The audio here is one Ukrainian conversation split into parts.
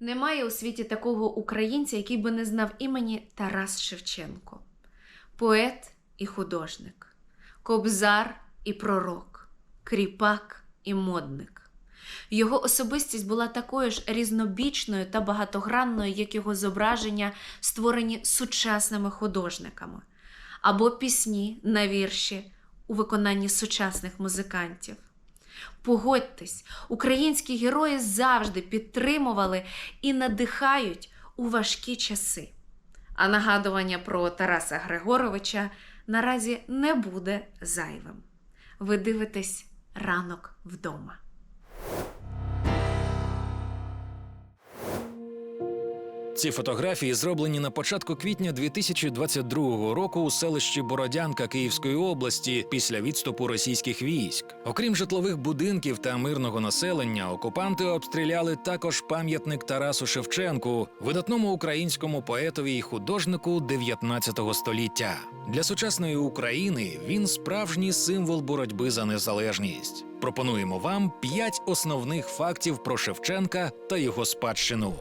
Немає у світі такого українця, який би не знав імені Тарас Шевченко. Поет і художник, кобзар і пророк, кріпак і модник. Його особистість була такою ж різнобічною та багатогранною, як його зображення, створені сучасними художниками, або пісні на вірші у виконанні сучасних музикантів. Погодьтесь, українські герої завжди підтримували і надихають у важкі часи. А нагадування про Тараса Григоровича наразі не буде зайвим. Ви дивитесь ранок вдома. Ці фотографії зроблені на початку квітня 2022 року у селищі Бородянка Київської області після відступу російських військ. Окрім житлових будинків та мирного населення, окупанти обстріляли також пам'ятник Тарасу Шевченку, видатному українському поетові і художнику 19 століття. Для сучасної України він справжній символ боротьби за незалежність. Пропонуємо вам п'ять основних фактів про Шевченка та його спадщину.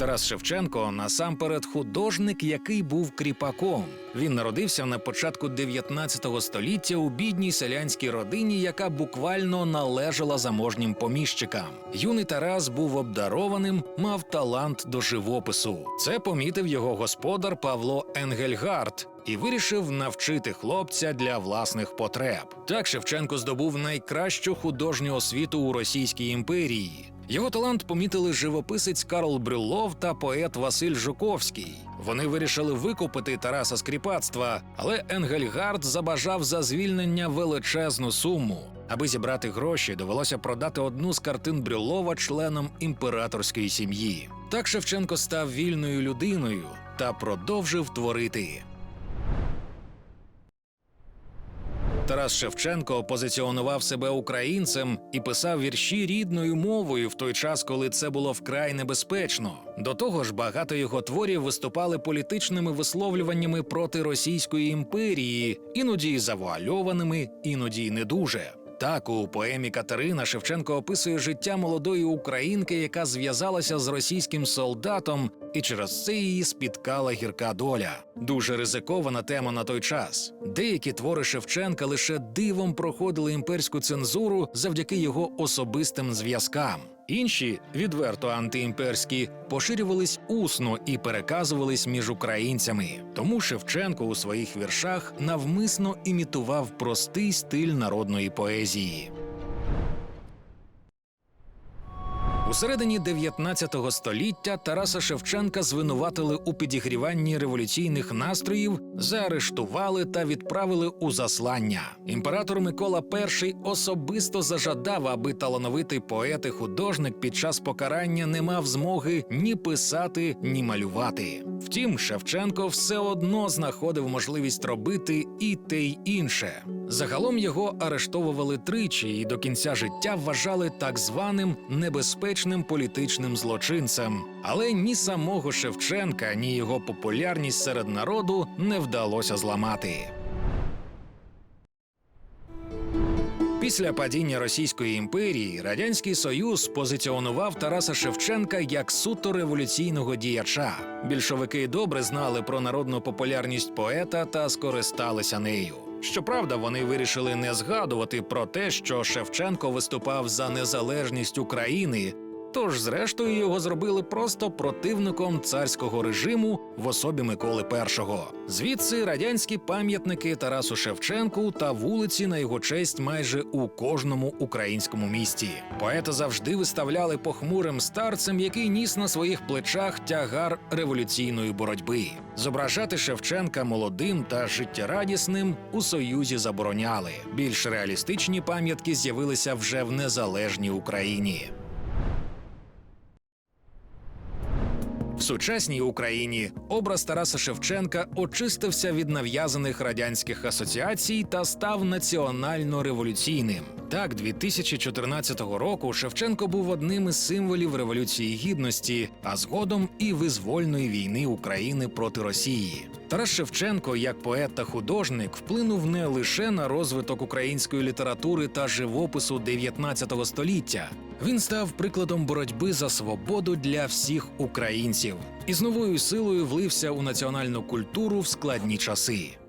Тарас Шевченко насамперед художник, який був кріпаком. Він народився на початку 19 століття у бідній селянській родині, яка буквально належала заможнім поміщикам. Юний Тарас був обдарованим, мав талант до живопису. Це помітив його господар Павло Енгельгард. І вирішив навчити хлопця для власних потреб. Так Шевченко здобув найкращу художню освіту у Російській імперії. Його талант помітили живописець Карл Брюллов та поет Василь Жуковський. Вони вирішили викупити Тараса з кріпацтва, але Енгельгард забажав за звільнення величезну суму. Аби зібрати гроші, довелося продати одну з картин Брюллова членам імператорської сім'ї. Так Шевченко став вільною людиною та продовжив творити. Тарас Шевченко позиціонував себе українцем і писав вірші рідною мовою в той час, коли це було вкрай небезпечно. До того ж, багато його творів виступали політичними висловлюваннями проти Російської імперії, іноді завуальованими, іноді не дуже. Так, у поемі Катерина Шевченко описує життя молодої українки, яка зв'язалася з російським солдатом, і через це її спіткала гірка доля. Дуже ризикована тема на той час. Деякі твори Шевченка лише дивом проходили імперську цензуру завдяки його особистим зв'язкам. Інші, відверто антиімперські, поширювались усно і переказувались між українцями. Тому Шевченко у своїх віршах навмисно імітував простий стиль народної поезії. У середині 19 століття Тараса Шевченка звинуватили у підігріванні революційних настроїв, заарештували та відправили у заслання. Імператор Микола І особисто зажадав, аби талановитий поет і художник під час покарання не мав змоги ні писати, ні малювати. Втім, Шевченко все одно знаходив можливість робити і те й інше. Загалом його арештовували тричі і до кінця життя вважали так званим небезпечним політичним злочинцем. Але ні самого Шевченка, ні його популярність серед народу не вдалося зламати. Після падіння Російської імперії Радянський Союз позиціонував Тараса Шевченка як суто революційного діяча. Більшовики добре знали про народну популярність поета та скористалися нею. Щоправда, вони вирішили не згадувати про те, що Шевченко виступав за незалежність України. Тож, зрештою, його зробили просто противником царського режиму в особі Миколи І. Звідси радянські пам'ятники Тарасу Шевченку та вулиці на його честь майже у кожному українському місті. Поета завжди виставляли похмурим старцем, який ніс на своїх плечах тягар революційної боротьби. Зображати Шевченка молодим та життєрадісним у союзі забороняли. Більш реалістичні пам'ятки з'явилися вже в незалежній Україні. В сучасній Україні образ Тараса Шевченка очистився від нав'язаних радянських асоціацій та став національно революційним. Так, 2014 року Шевченко був одним із символів революції гідності, а згодом і визвольної війни України проти Росії. Тарас Шевченко, як поет та художник, вплинув не лише на розвиток української літератури та живопису 19 століття. Він став прикладом боротьби за свободу для всіх українців і з новою силою влився у національну культуру в складні часи.